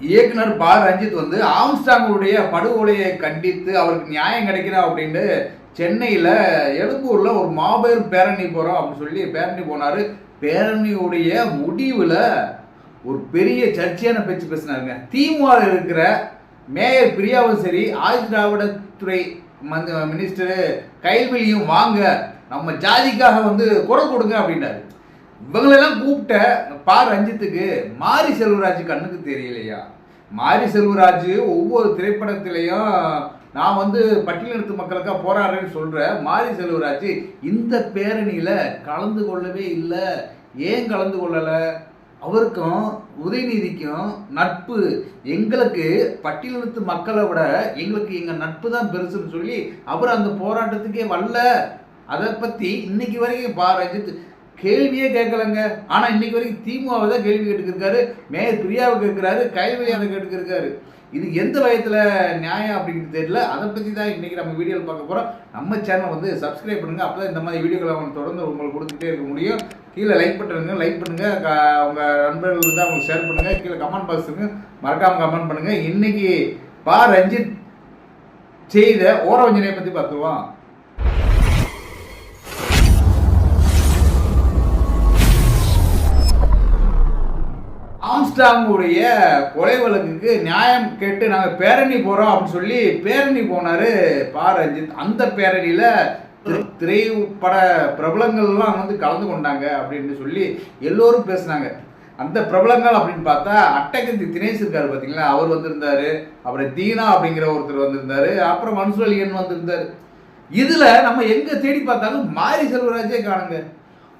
இயக்குனர் பா ரஞ்சித் வந்து ஆம்ஸ்டாங்குடைய படுகொலையை கண்டித்து அவருக்கு நியாயம் கிடைக்கணும் அப்படின்ட்டு சென்னையில் எழும்பூரில் ஒரு மாபெரும் பேரணி போகிறோம் அப்படின்னு சொல்லி பேரணி போனார். பேரணியுடைய முடிவில் ஒரு பெரிய சர்ச்சையான பேச்சு பேசினாருங்க. திமுக இருக்கிற மேயர் பிரியாவும் சரி ஆதி திராவிடத்துறை மினிஸ்டர் மினிஸ்டரு கைல்வெளியும் வாங்க நம்ம ஜாதிக்காக வந்து குரல் கொடுங்க அப்படின்னாரு. இவங்களெல்லாம் கூப்பிட்ட பா ரஞ்சித்துக்கு மாரி செல்வராஜ் கண்ணுக்கு தெரியலையா? மாரி செல்வராஜ் ஒவ்வொரு திரைப்படத்திலையும் நான் வந்து பட்டியலினத்து மக்களுக்காக போராடுறேன்னு சொல்கிறேன் மாரி செல்வராஜ் இந்த பேரணியில் கலந்து கொள்ளவே இல்லை. ஏன் கலந்து கொள்ளலை? அவருக்கும் உதயநிதிக்கும் நட்பு. எங்களுக்கு பட்டியலினத்து மக்களை விட எங்களுக்கு எங்கள் நட்பு தான் பெருசுன்னு சொல்லி அவர் அந்த போராட்டத்துக்கே வரல. அதை பற்றி இன்னைக்கு வரைக்கும் பா ரஞ்சித் கேள்வியே கேட்கலங்க. ஆனால் இன்னைக்கு வரைக்கும் திமுகவை தான் கேள்வி கேட்டுக்கிருக்காரு. மேயர் பிரியாவை கேட்குறாரு கைவழியாக கேட்டுக்கிருக்காரு. இது எந்த வயத்தில் நியாயம் அப்படிங்கிறது தெரியல. அதை பற்றி தான் இன்றைக்கி நம்ம வீடியோவில் பார்க்க போகிறோம் நம்ம சேனல் வந்து சப்ஸ்கிரைப் பண்ணுங்கள் அப்போ தான் இந்த மாதிரி வீடியோக்களை அவங்க தொடர்ந்து உங்களுக்கு கொடுத்துட்டே இருக்க முடியும். கீழே லைக் பண்ணுங்க லைக் பண்ணுங்கள் க- உங்க நண்பர்கள் இருந்தால் அவங்க ஷேர் பண்ணுங்கள் கீழே கமெண்ட் பாக்ஸ் இருக்கு. மறக்காமல் கமெண்ட் பண்ணுங்கள் இன்றைக்கி பா ரஞ்சித் செய்த ஓரவஞ்சனையை பற்றி பார்த்துருவோம். ஆம்ஸ்டாங்குடைய கொலை வழக்குக்கு நியாயம் கேட்டு நாங்கள் பேரணி போகிறோம் அப்படின்னு சொல்லி பேரணி போனார் பா. ரஞ்சித். அந்த பேரணியில் திரைப்பட பிரபலங்கள்லாம் வந்து கலந்து கொண்டாங்க அப்படின்னு சொல்லி எல்லோரும் பேசுனாங்க. அந்த பிரபலங்கள் அப்படின்னு பார்த்தா அட்டகந்தி தினேஷ் இருக்காரு பார்த்தீங்களா? அவர் வந்திருந்தாரு. அப்புறம் தீனா அப்படிங்கிற ஒருத்தர் வந்திருந்தாரு. அப்புறம் மன்சுவலியன் வந்திருந்தாரு. இதில் நம்ம எங்கே தேடி பார்த்தாலும் மாரி செல்வராஜே காணுங்க.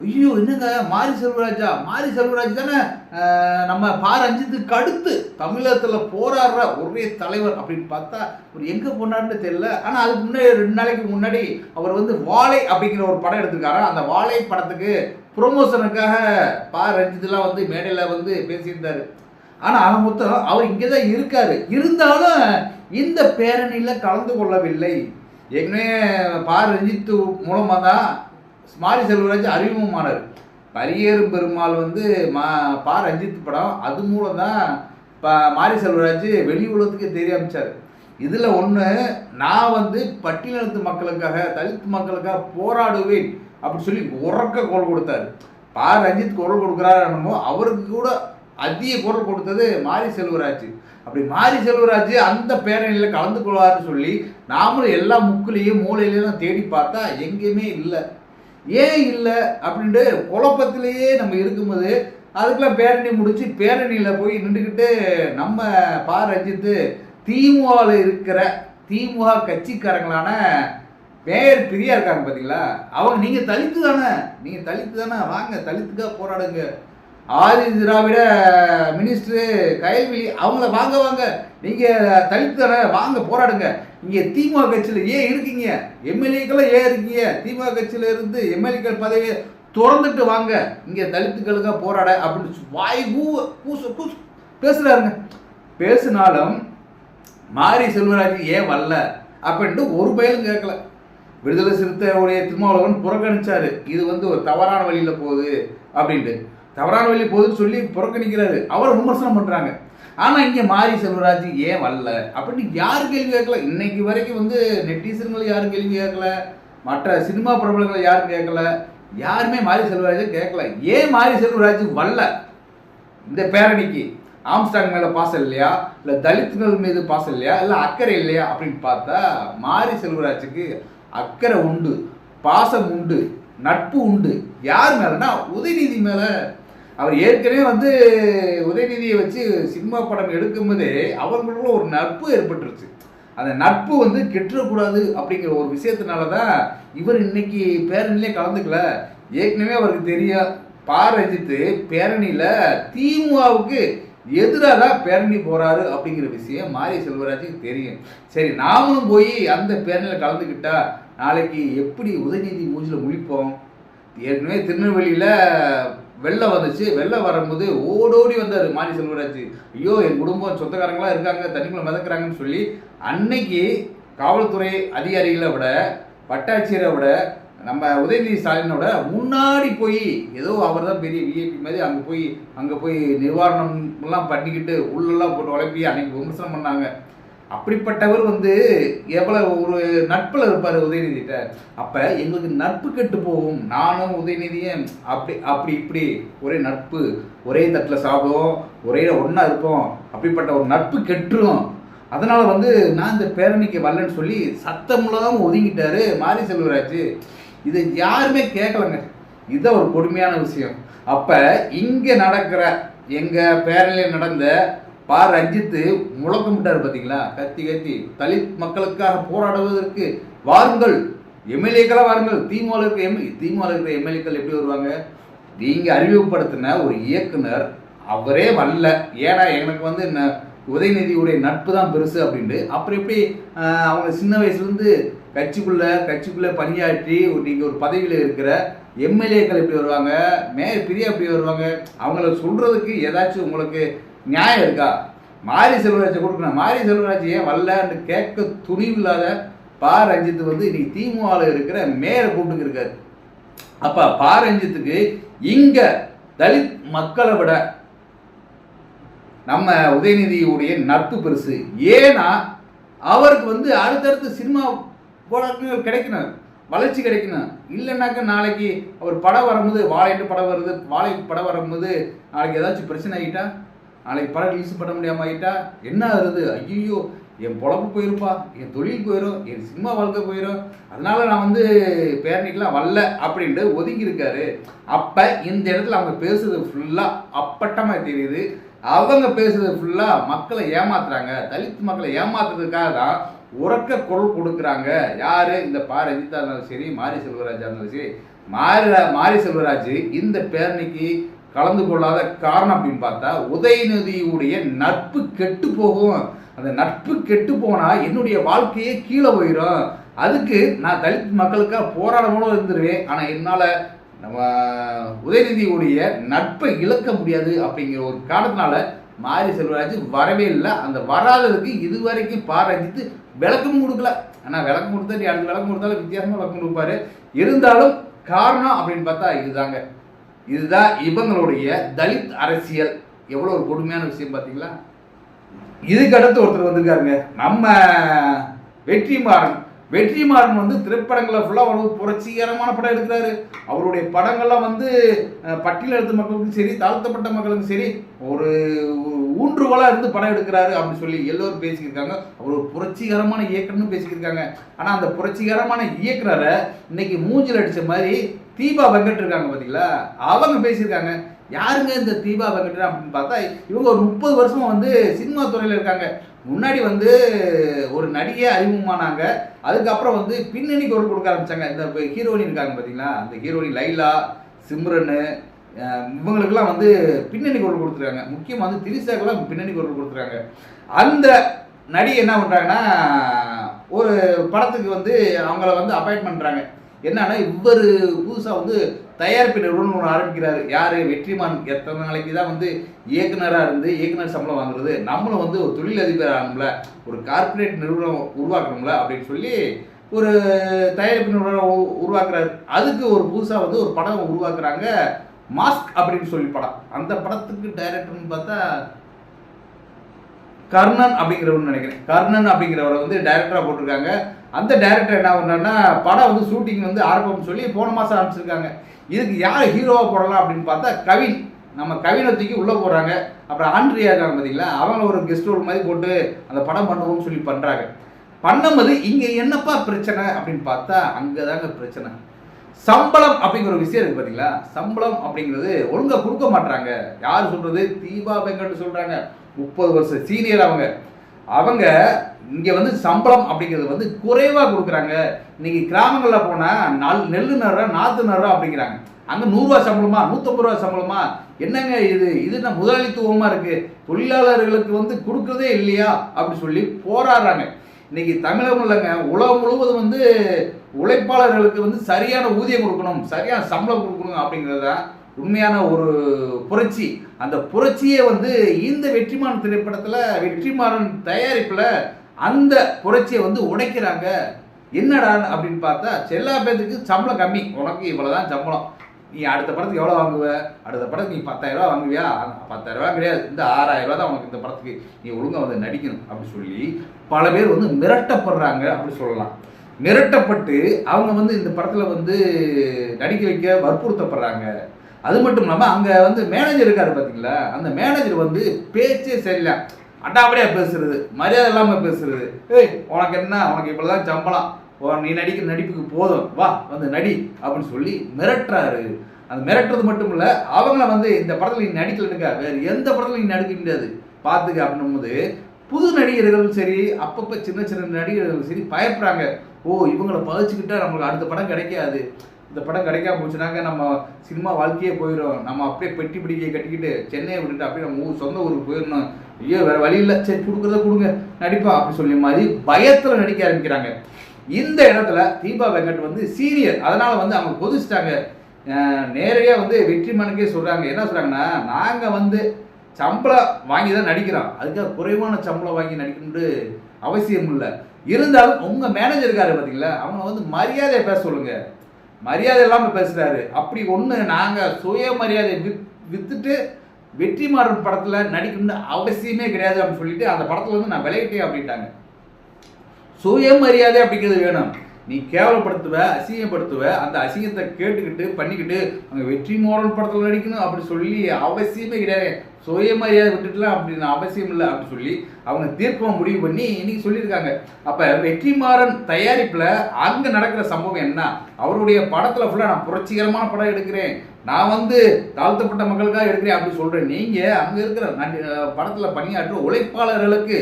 ஐயோ என்னங்க? மாரி செல்வராஜா? மாரி செல்வராஜ் தானே நம்ம பாரஞ்சித்துக்கு அடுத்து தமிழகத்தில் போராடுற ஒரே தலைவர் அப்படின்னு பார்த்தா அவர் எங்கே போனார்னு தெரியல. ஆனால் அதுக்கு முன்னாடி ரெண்டு நாளைக்கு முன்னாடி அவர் வந்து வாழை அப்படிங்கிற ஒரு படம் எடுத்திருக்காரு. அந்த வாழை படத்துக்கு ப்ரொமோஷனுக்காக பா ரஞ்சித்லாம் வந்து மேடையில் வந்து பேசியிருந்தார். ஆனால் ஆக மொத்தம் அவர் இங்கே தான் இருக்கார். இருந்தாலும் இந்த பேரணியில் கலந்து கொள்ளவில்லை. ஏற்கனவே பா ரஞ்சித் மூலமாக தான் மாரி செல்வராஜ் அறிமுகமானார். பரியேறும் பெருமாள் வந்து மா பா ரஞ்சித் படம் அது மூலம் தான் இப்போ மாரி செல்வராஜ் வெளி உலகத்துக்கே தெரிய அமைச்சார். இதில் ஒன்று நான் வந்து பட்டியலினத்து மக்களுக்காக தலித் மக்களுக்காக போராடுவேன் அப்படின்னு சொல்லி உறக்க குரல் கொடுத்தாரு. பா ரஞ்சித் குரல் கொடுக்குறாரு என்னமோ அவருக்கு கூட அதிக குரல் கொடுத்தது மாரி செல்வராஜ். அப்படி மாரி செல்வராஜ் அந்த பேரணியில் கலந்து கொள்வார்னு சொல்லி நாமளும் எல்லா முக்குலேயும் மூலையிலையும் தேடி பார்த்தா எங்கேயுமே இல்லை. ஏன் இல்லை அப்படின்ட்டு குழப்பத்திலேயே நம்ம இருக்கும்போது அதுக்கெல்லாம் பேரணி முடிச்சு பேரணியில் போய் நின்றுக்கிட்டு நம்ம பா ரஞ்சித்து திமுகவில் இருக்கிற திமுக கட்சிக்காரங்களான மேயர் பிரியா இருக்காங்க பார்த்தீங்களா அவங்க நீங்கள் தலித்து தானே. நீங்கள் தலித்து தானே. வாங்க தலித்துக்காக போராடுங்க. ஆதி திராவிட மினிஸ்டரு கயல்விழி அவங்கள வாங்க வாங்க. நீங்கள் தலித்து தானே. வாங்க போராடுங்க. இங்கே திமுக கட்சியில் ஏன் இருக்கீங்க? எம்எல்ஏக்கெல்லாம் ஏன் இருக்கீங்க? திமுக கட்சியில் இருந்து எம்எல்ஏக்கள் பதவியை திறந்துட்டு வாங்க. இங்கே தலித்துக்களுக்காக போராட அப்படின்னு வாய் பூ பூச பூச பேசுகிறாருங்க பேசினாலும் மாரி செல்வராஜ் ஏன் வரல அப்படின்ட்டு ஒரு பயலும் கேட்கல. விடுதலை சிறுத்தையுடைய திருமாவளவன் புறக்கணிச்சாரு. இது வந்து ஒரு தவறான வழியில் போகுது அப்படின்ட்டு. தவறான வழி போகுதுன்னு சொல்லி புறக்கணிக்கிறாரு. அவரை விமர்சனம் பண்ணுறாங்க ஆனால் இங்கே மாரி செல்வராஜ் ஏன் வரல? அப்படின்னு யார் கேள்வி கேட்கல? இன்னைக்கு வரைக்கும் வந்து நெட்டிசன்கள் யாரும் கேள்வி கேட்கல. மற்ற சினிமா பிரபலங்களை யாரும் கேட்கல. யாருமே மாரி செல்வராஜை கேட்கல. ஏன் மாரி செல்வராஜ் வரல? இந்த பேரணிக்கு ஆம்ஸ்டாங் மேலே பாசம் இல்லையா? இல்லை தலித்துகள் மீது பாசம் இல்லையா? இல்லை அக்கறை இல்லையா? அப்படின்னு பார்த்தா மாரி செல்வராஜுக்கு அக்கறை உண்டு பாசம் உண்டு நட்பு உண்டு. யார் மேலேனா உதயநிதி மேலே அவர் ஏற்கனவே வந்து உதயநிதியை வச்சு சினிமா படம் எடுக்கும்போதே அவங்களுக்குள்ள ஒரு நட்பு ஏற்பட்டுருச்சு. அந்த நட்பு வந்து கெட்டுறக்கூடாது அப்படிங்கிற ஒரு விஷயத்தினால தான் இவர் இன்னைக்கு பேரணிலே கலந்துக்கல. ஏற்கனவே அவருக்கு தெரியும் பா ரஞ்சித்து பேரணியில் திமுகவுக்கு எதிராக தான் பேரணி போகிறாரு அப்படிங்கிற விஷயம் மாரிய செல்வராஜுக்கு தெரியும். சரி நாமளும் போய் அந்த பேரணியில் கலந்துக்கிட்டா நாளைக்கு எப்படி உதயநிதி மூஞ்சில் முழிப்போம்? ஏற்கனவே திருநெல்வேலியில் வெள்ளம் வந்துச்சு. வெள்ளம் வரும்போது ஓடோடி வந்தார் மாரி செல்வராஜ் ஐயோ என் குடும்பம் சொந்தக்காரங்களாம் இருக்காங்க தண்ணிக்குள்ள மிதக்குறாங்கன்னு சொல்லி அன்னைக்கு காவல்துறை அதிகாரிகளை விட வட்டாட்சியரை விட நம்ம உதயநிதி ஸ்டாலினோட முன்னாடி போய் ஏதோ அவர் தான் பெரிய விஐபி மாதிரி அங்கே போய் அங்கே போய் நிவாரணம் எல்லாம் பண்ணிக்கிட்டு உள்ளெல்லாம் போட்டு உழைப்பி அன்னைக்கு விமர்சனம் பண்ணாங்க. அப்படிப்பட்டவர் வந்து எவ்வளவு ஒரு நட்பில் இருப்பார் உதயநிதிட்ட அப்போ எங்களுக்கு நட்பு கெட்டு போகும். நானும் உதயநிதியும் அப்படி அப்படி இப்படி ஒரே நட்பு ஒரே தட்டில் சாப்பிடுவோம் ஒரே ஒன்றா இருப்போம். அப்படிப்பட்ட ஒரு நட்பு கெட்டுரும். அதனால் வந்து நான் இந்த பேரணிக்கு வரலன்னு சொல்லி சத்தம் ஒதுங்கிட்டாரு மாரி செல்வராஜ். இதை யாருமே கேட்கலங்க இதுதான் ஒரு கொடுமையான விஷயம். அப்போ இங்கே நடக்கிற எங்கள் பேரணியில் நடந்த பா ரஞ்சித்து முழக்கமிட்டார் பார்த்தீங்களா கத்தி கத்தி. தலித் மக்களுக்காக போராடுவதற்கு வாருங்கள். எம்எல்ஏக்களாக வாருங்கள். திமுக இருக்கிற எம்எல்ஏ திமுக இருக்கிற எம்எல்ஏக்கள் எப்படி வருவாங்க? நீங்கள் அறிமுகப்படுத்தின ஒரு இயக்குனர் அவரே வரல. ஏன்னா எனக்கு வந்து ந- உதயநிதியுடைய நட்பு தான் பெருசு அப்படின்ட்டு. அப்புறம் எப்படி அவங்க சின்ன வயசுலேருந்து கட்சிக்குள்ள கட்சிக்குள்ளே பணியாற்றி ஒரு நீங்கள் ஒரு பதவியில் இருக்கிற எம்எல்ஏக்கள் எப்படி வருவாங்க? மேயர் பிரியா எப்படி வருவாங்க? அவங்கள சொல்கிறதுக்கு ஏதாச்சும் உங்களுக்கு நியாயம் இருக்கா? மாரி செல்வராஜை கொடுக்கணும். மாரி செல்வராஜ் ஏன் வரலன்னு கேட்க துணிவு இல்லாத பா. ரஞ்சித் வந்து இன்னைக்கு திமுகவில் இருக்கிற மேயரை கூப்பிட்டு இருக்காரு. அப்போ பா. ரஞ்சித்துக்கு இங்கே தலித் மக்களை விட நம்ம உதயநிதியுடைய நட்பு பெருசு. ஏன்னா அவருக்கு வந்து அடுத்தடுத்து சினிமா போராட்டங்கள் கிடைக்கணும். வளர்ச்சி கிடைக்கணும். இல்லைன்னாக்க நாளைக்கு அவர் படம் வரும்போது வாழைட்டு படம் வருது வாழை படம் வரும்போது நாளைக்கு ஏதாச்சும் பிரச்சனை ஆகிட்டா நாளைக்கு படம் ரிலீஸ் பண்ண முடியாமல் ஆகிட்டா என்ன ஆகுது? ஐயோ என் பொழப்பு போயிருப்பா என் தொழில் போயிடும் என் சினிமா வாழ்க்கை போயிடும் அதனால நான் வந்து பேரணிக்கெலாம் வரல அப்படின்ட்டு ஒதுங்கி இருக்காரு அப்போ இந்த இடத்துல அவங்க பேசுறது ஃபுல்லாக அப்பட்டமாக தெரியுது. அவங்க பேசுறது ஃபுல்லாக மக்களை ஏமாத்துறாங்க. தலித் மக்களை ஏமாத்துறதுக்காக தான் உறக்க குரல் கொடுக்குறாங்க. யார்? இந்த பா. ரஞ்சிதா இருந்தாலும் சரி மாரி செல்வராஜா இருந்தாலும் சரி. மாரி மாரி செல்வராஜ் இந்த பேரணிக்கு கலந்து கொள்ளாத காரணம் அப்படின்னு பார்த்தா உதயநிதியுடைய நட்பு கெட்டு போகும். அந்த நட்பு கெட்டு போனால் என்னுடைய வாழ்க்கையே கீழே போயிடும் அதுக்கு நான் தலித் மக்களுக்காக போராடணும் இருந்துருவேன். ஆனால் என்னால் நம்ம உதயநிதியுடைய நட்பை இழக்க முடியாது அப்படிங்கிற ஒரு காரணத்தினால மாரி செல்வராஜ் வரவே இல்லை. அந்த வராததுக்கு இதுவரைக்கும் பாராஜித்து விளக்கமும் கொடுக்கல. ஆனால் விளக்கம் கொடுத்தா நீ விளக்கம் கொடுத்தாலும் வித்தியாசமாக விளக்கம் கொடுப்பாரு. இருந்தாலும் காரணம் அப்படின்னு பார்த்தா இதுதாங்க. இதுதான் இவங்களுடைய தலித் அரசியல். எவ்வளோ ஒரு கொடுமையான விஷயம் பார்த்தீங்களா? இதுக்கு அடுத்து ஒருத்தர் வந்திருக்காருங்க. நம்ம வெற்றிமாறன். வெற்றிமாறன் வந்து திரைப்படங்களை ஃபுல்லாக ஒரு புரட்சிகரமான படம் எடுக்கிறாரு. அவருடைய படங்கள்லாம் வந்து பட்டியல் எடுத்த மக்களுக்கும் சரி தாழ்த்தப்பட்ட மக்களுக்கும் சரி ஒரு ஒரு ஊன்றுகோலாக இருந்து படம் எடுக்கிறாரு அப்படின்னு சொல்லி எல்லோரும் பேசிக்கிருக்காங்க. அவர் ஒரு புரட்சிகரமான இயக்கம்னு பேசிக்கிருக்காங்க. ஆனால் அந்த புரட்சிகரமான இயக்குனரை இன்னைக்கு மூஞ்சில் அடித்த மாதிரி தீபா வெங்கட் இருக்காங்க பார்த்தீங்களா அவங்க பேசியிருக்காங்க. யாருங்க இந்த தீபா வெங்கட் அப்படின்னு பார்த்தா இவங்க ஒரு முப்பது வருஷமாக வந்து சினிமா துறையில் இருக்காங்க. முன்னாடி வந்து ஒரு நடிகை அறிமுகமானாங்க. அதுக்கப்புறம் வந்து பின்னணி குரல் கொடுக்க ஆரம்பிச்சாங்க. இந்த ஹீரோயின் இருக்காங்க பார்த்தீங்களா அந்த ஹீரோயின் லைலா சிம்ரனு இவங்களுக்கெல்லாம் வந்து பின்னணி குரல் கொடுத்துருக்காங்க. முக்கியமாக வந்து திரிசாக்கெல்லாம் பின்னணி குரல் கொடுத்துருக்காங்க. அந்த நடிகை என்ன பண்ணுறாங்கன்னா ஒரு படத்துக்கு வந்து அவங்கள வந்து அப்பாயிண்ட் பண்ணுறாங்க என்னன்னா இவர் புதுசாக வந்து தயாரிப்பு நிறுவனம் ஒன்று ஆரம்பிக்கிறாரு. யார்? வெற்றிமான். எத்தனை நாளைக்கு தான் வந்து இயக்குனராக இருந்து இயக்குனர் சம்பளம் வாங்குறது? நம்மளும் வந்து ஒரு தொழிலதிபர் ஆகணும்ல? ஒரு கார்ப்பரேட் நிறுவனம் உருவாக்கணும்ல? அப்படின்னு சொல்லி ஒரு தயாரிப்பு நிறுவனம் உருவாக்குறாரு. அதுக்கு ஒரு புதுசாக வந்து ஒரு படம் உருவாக்குறாங்க. மாஸ்க் அப்படின்னு சொல்லி படம். அந்த படத்துக்கு டைரக்டர்னு பார்த்தா கர்ணன் அப்படிங்கிறவன்னு நினைக்கிறேன். கர்ணன் அப்படிங்கிறவரை வந்து டைரக்டராக போட்டிருக்காங்க. அந்த டைரக்டர் என்ன பண்ணாருன்னா படம் வந்து ஷூட்டிங் வந்து ஆரம்பம்னு சொல்லி போன மாதம் ஆரம்பிச்சிருக்காங்க. இதுக்கு யார் ஹீரோவாக போடலாம் அப்படின்னு பார்த்தா கவின். நம்ம கவினை தூக்கி உள்ளே போடுறாங்க. அப்புறம் ஆண்ட்ரியா இருக்காங்க பார்த்தீங்களா அவங்க ஒரு கெஸ்ட் ரோல் மாதிரி போட்டு அந்த படம் பண்ணுவோம்னு சொல்லி பண்ணுறாங்க பண்ணும்போது இங்கே என்னப்பா பிரச்சனை அப்படின்னு பார்த்தா அங்கே தாங்க பிரச்சனை. சம்பளம் அப்படிங்கிற ஒரு விஷயம் இருக்கு பார்த்தீங்களா சம்பளம் அப்படிங்கிறது ஒழுங்கா கொடுக்க மாட்டாங்க யார் சொல்றது? தீபா வெங்கட் சொல்றாங்க. முப்பது வருஷம் சீனியர் அவங்க. அவங்க இங்க வந்து சம்பளம் அப்படிங்கிறது வந்து குறைவா கொடுக்குறாங்க. இன்றைக்கி கிராமங்கள்ல போனா நல் நெல் நடுறா நாத்து நடுறா அப்படிங்கிறாங்க. அங்க நூறுரூவா சம்பளமா? நூற்றம்பது ரூபா சம்பளமா? என்னங்க இது? இது என்ன முதலாளித்துவமா இருக்கு? தொழிலாளர்களுக்கு வந்து கொடுக்கறதே இல்லையா? அப்படி சொல்லி போராடுறாங்க. இன்னைக்கு தமிழகம் இல்லைங்க. உலகம் முழுவதும் வந்து உழைப்பாளர்களுக்கு வந்து சரியான ஊதியம் கொடுக்கணும் சரியான சம்பளம் கொடுக்கணும் அப்படிங்கிறது தான் உண்மையான ஒரு புரட்சி. அந்த புரட்சியே வந்து இந்த வெற்றிமாறன் திரைப்படத்தில் வெற்றிமாறன் தயாரிப்பில் அந்த புரட்சியை வந்து உடைக்கிறாங்க. என்னடா அப்படின்னு பார்த்தா எல்லா பேர்த்துக்கு சம்பளம் கம்மி. உனக்கு இவ்வளோதான் சம்பளம். நீ அடுத்த படத்துக்கு எவ்வளோ வாங்குவ? அடுத்த படத்துக்கு நீ பத்தாயிரம் ரூபா வாங்குவியா? பத்தாயிரம் ரூபா கிடையாது. இந்த ஆறாயிரம் ரூபா தான் உனக்கு இந்த படத்துக்கு நீ ஒழுங்காக வந்து நடிக்கணும் அப்படின்னு சொல்லி பல பேர் வந்து மிரட்டப்படுறாங்க அப்படின்னு சொல்லலாம். மிரட்டப்பட்டு அவங்க வந்து இந்த படத்தில் வந்து நடிக்க வைக்க வற்புறுத்தப்படுறாங்க. அது மட்டும் இல்லாமல் அங்கே வந்து மேனேஜர் இருக்காரு பார்த்தீங்களா அந்த மேனேஜர் வந்து பேச்சே சரியில்லை. அட்டாப்படியாக பேசுறது மரியாதை இல்லாமல் பேசுறது. ஏய் உனக்கு என்ன? உனக்கு இவ்வளோதான் சம்பளம். நீ நடிக்கிற நடிப்புக்கு போதும். வா வந்து நடி அப்படின்னு சொல்லி மிரட்டுறாரு. அந்த மிரட்டுறது மட்டும் இல்லை அவங்கள வந்து இந்த படத்தில் நீ நடிக்கலனுக்கா வேறு எந்த படத்தில் நீ நடிக்க முடியாது. பார்த்துக்க அப்படின்னும் போது புது நடிகர்களும் சரி அப்பப்போ சின்ன சின்ன நடிகர்களும் சரி பயப்படுறாங்க. ஓ இவங்களை பதிச்சுக்கிட்டா நம்மளுக்கு அடுத்த படம் கிடைக்காது. இந்த படம் கிடைக்காம போச்சுனாங்க நம்ம சினிமா வாழ்க்கையே போயிடும் நம்ம அப்படியே பெட்டி பிடிக்கையை கட்டிக்கிட்டு சென்னையை விட்டுட்டு அப்படியே நம்ம ஊர் சொந்த ஊருக்கு போயிடணும். ஐயோ வேற வழி இல்லை. சரி கொடுக்குறத கொடுங்க. நடிப்பா அப்படி சொல்லி மாதிரி பயத்தில் நடிக்க ஆரம்பிக்கிறாங்க. இந்த இடத்துல தீபா வெங்கட் வந்து சீரியர் அதனால வந்து அவங்க கொதிச்சிட்டாங்க. நேரடியாக வந்து வெற்றிமானுக்கே சொல்கிறாங்க என்ன சொல்கிறாங்கன்னா நாங்கள் வந்து சம்பளம் வாங்கி தான் நடிக்கிறோம். அதுக்காக குறைவான சம்பளம் வாங்கி நடிக்கணும்னு அவசியம் இல்லை. இருந்தாலும் உங்கள் மேனேஜர் இருக்காரு பார்த்தீங்களா அவங்க வந்து மரியாதையை பேச சொல்லுங்க. மரியாதை இல்லாமல் பேசுகிறாரு அப்படி ஒன்று நாங்கள் சுயமரியாதை வித் வித்துட்டு வெற்றிமாறன் படத்தில் நடிக்கணும்னு அவசியமே கிடையாது அப்படின்னு சொல்லிட்டு அந்த படத்தில் வந்து நான் விளையிட்டேன் அப்படின்ட்டாங்க. சுயமரியாதை அப்படிங்கிறது வேணும். நீ கேவலப்படுத்துவ அசிங்கப்படுத்துவ அந்த அசிங்கத்தை கேட்டுக்கிட்டு பண்ணிக்கிட்டு அங்கே வெற்றி மோரல் படத்தில் நடிக்கணும் அப்படி சொல்லி அவசியமே கிடையாது. சுயமரியாதை விட்டுட்டுலாம் அப்படின்னு அவசியம் இல்லை அப்படின்னு சொல்லி அவங்க தீர்ப்பம் முடிவு பண்ணி இன்னைக்கு சொல்லியிருக்காங்க. அப்போ வெற்றிமாறன் தயாரிப்பில் அங்கே நடக்கிற சம்பவம் என்ன? அவருடைய படத்தில் ஃபுல்லாக நான் புரட்சிகரமான படம் எடுக்கிறேன். நான் வந்து தாழ்த்தப்பட்ட மக்களுக்காக எடுக்கிறேன் அப்படின்னு சொல்கிறேன் நீங்கள் அங்கே இருக்கிற நன்றி படத்தில் பணியாற்ற உழைப்பாளர்களுக்கு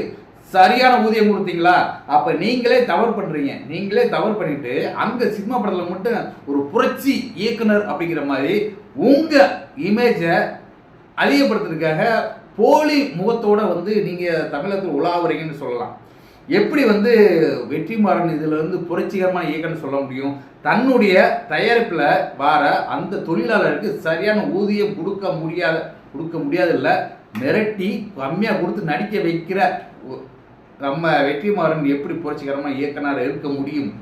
சரியான ஊதியம் கொடுத்தீங்களா? அப்ப நீங்களே தவறு பண்றீங்க. நீங்களே தவறு பண்ணிட்டு அங்க சினிமா படத்துல மட்டும் ஒரு புரட்சி இயக்குனர் அப்படிங்கிற மாதிரி உங்க இமேஜை அதிகப்படுத்துறதுக்காக போலி முகத்தோட வந்து நீங்க தமிழகத்தில் உலாவுறீங்கன்னு சொல்லலாம். எப்படி வந்து வெற்றிமாறன் இதில் வந்து புரட்சிகரமான இயக்கம்னு சொல்ல முடியும்? தன்னுடைய தயாரிப்பில் வார அந்த தொழிலாளருக்கு சரியான ஊதியம் கொடுக்க முடியாத கொடுக்க முடியாதில்ல மிரட்டி கம்மியாக கொடுத்து நடிக்க வைக்கிற நம்ம வெற்றிமாறன் எப்படி புரட்சிகரமாக இயக்குனர் இருக்க முடியும்?